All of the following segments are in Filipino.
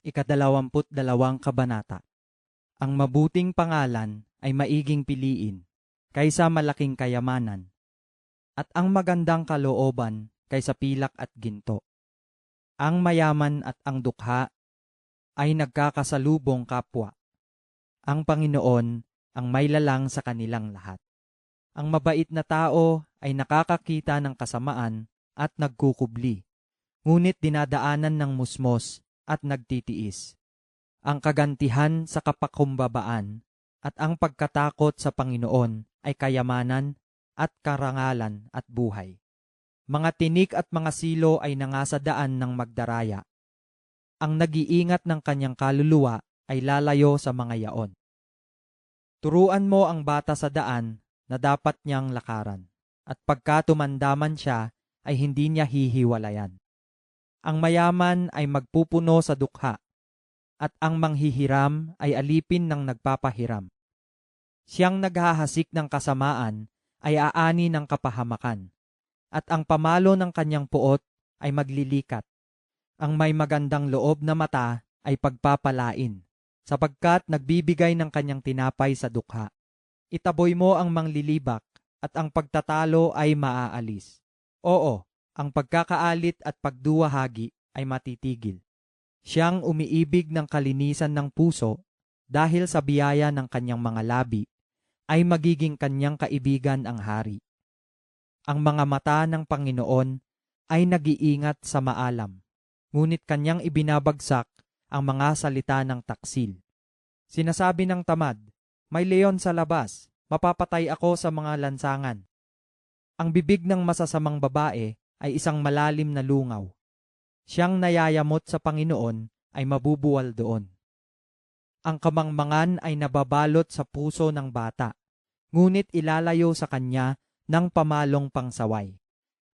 Ikadalawamput dalawang kabanata. Ang mabuting pangalan ay maiging piliin kaysa malaking kayamanan, at ang magandang kalooban kaysa pilak at ginto. Ang mayaman at ang dukha ay nagkakasalubong kapwa. Ang Panginoon ang may lalang sa kanilang lahat. Ang mabait na tao ay nakakakita ng kasamaan at nagkukubli, ngunit dinadaanan ng musmos at nagtitiis. Ang kagantihan sa kapakumbabaan at ang pagkatakot sa Panginoon ay kayamanan at karangalan at buhay. Mga tinik at mga silo ay nangasadaan ng magdaraya. Ang nag-iingat ng kanyang kaluluwa ay lalayo sa mga yaon. Turuan mo ang bata sa daan na dapat niyang lakaran, at pagka tumandaman siya ay hindi niya hihiwalayan. Ang mayaman ay magpupuno sa dukha, at ang manghihiram ay alipin ng nagpapahiram. Siyang naghahasik ng kasamaan ay aani ng kapahamakan, at ang pamalo ng kanyang puot ay maglilikat. Ang may magandang loob na mata ay pagpapalain, sapagkat nagbibigay ng kanyang tinapay sa dukha. Itaboy mo ang manglilibak, at ang pagtatalo ay maaalis. Oo, ang pagkakaalit at pagduwahagi ay matitigil. Siyang umiibig ng kalinisan ng puso dahil sa biyaya ng kanyang mga labi ay magiging kanyang kaibigan ang hari. Ang mga mata ng Panginoon ay nag-iingat sa maalam, ngunit kanyang ibinabagsak ang mga salita ng taksil. Sinasabi ng tamad, may leon sa labas, mapapatay ako sa mga lansangan. Ang bibig ng masasamang babae ay isang malalim na lungaw. Siyang nayayamot sa Panginoon ay mabubuwal doon. Ang kamangmangan ay nababalot sa puso ng bata, ngunit ilalayo sa kanya ng pamalong pangsaway.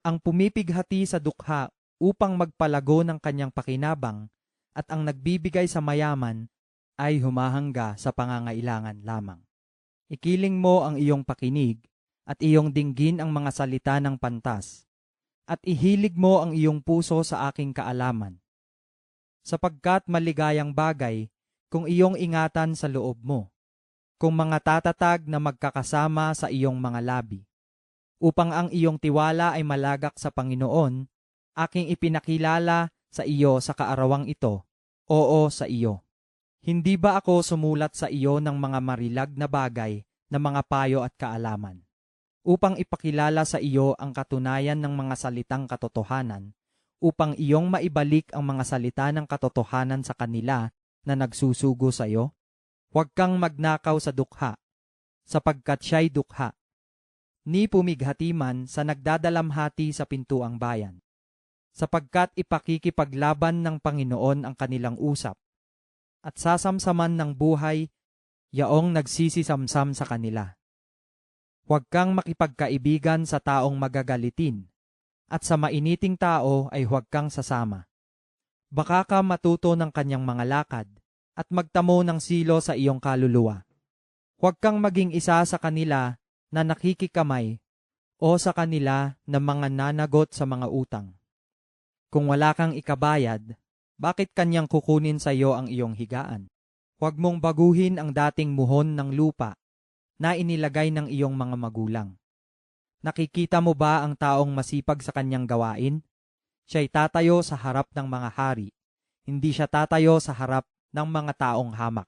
Ang pumipighati sa dukha upang magpalago ng kanyang pakinabang at ang nagbibigay sa mayaman ay humahangga sa pangangailangan lamang. Ikiling mo ang iyong pakinig at iyong dinggin ang mga salita ng pantas at ihilig mo ang iyong puso sa aking kaalaman. Sapagkat maligayang bagay kung iyong ingatan sa loob mo, kung mga tatatag na magkakasama sa iyong mga labi. Upang ang iyong tiwala ay malagak sa Panginoon, aking ipinakilala sa iyo sa kaarawang ito, oo sa iyo. Hindi ba ako sumulat sa iyo ng mga marilag na bagay na mga payo at kaalaman? Upang ipakilala sa iyo ang katunayan ng mga salitang katotohanan, upang iyong maibalik ang mga salita ng katotohanan sa kanila na nagsusugo sa iyo? Huwag kang magnakaw sa dukha, sapagkat siya'y dukha. Ni pumighati man sa nagdadalamhati sa pintuang bayan, sapagkat ipakikipaglaban ng Panginoon ang kanilang usap, at sasamsaman ng buhay yaong nagsisisamsam sa kanila. Huwag kang makipagkaibigan sa taong magagalitin, at sa mainiting tao ay huwag kang sasama. Baka ka matuto ng kanyang mga lakad, at magtamo ng silo sa iyong kaluluwa. Huwag kang maging isa sa kanila na nakikikamay o sa kanila na mga nanagot sa mga utang. Kung wala kang ikabayad, bakit kanyang kukunin sa iyo ang iyong higaan? Huwag mong baguhin ang dating muhon ng lupa na inilagay ng iyong mga magulang. Nakikita mo ba ang taong masipag sa kanyang gawain? Siya'y tatayo sa harap ng mga hari, hindi siya tatayo sa harap ng mga taong hamak.